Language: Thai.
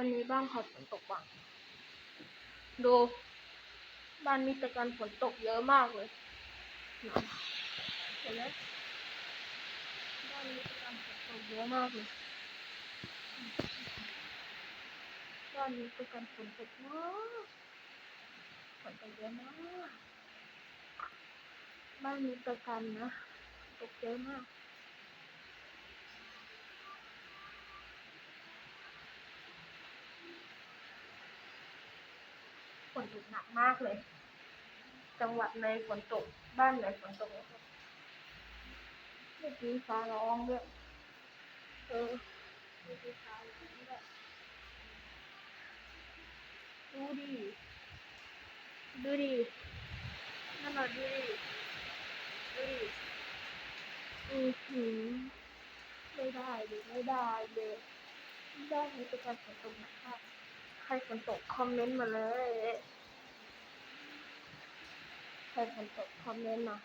วันนี้บ้างเขาฝนตกบ้างดูบ้านมีแต่การฝนตกเยอะมากเลยเห็นไหมบ้านมีแต่การฝนตกเยอะมากเลยบ้านมีแต่การฝนตกมากฝนตกเยอะมากบ้านมีแต่การนะตกเยอะมาก นตกหนักมากเลย จังหวัดในฝนตก บ้านไหนฝนตกเมื่อกี้ฟ้าร้องด้วย เออเมื่อกี้ฟ้าร้องด้วยดูดิ ดูดิ นั่นน่ะดูดิ ดูดิ อือหือไม่ได้เลยไม่ได้เลยไม่ได้มีแต่การฝนตกหนักมาก ครฝนตกคอมเมนต์มาเลย ใครฝนตกคอมเมนต์มา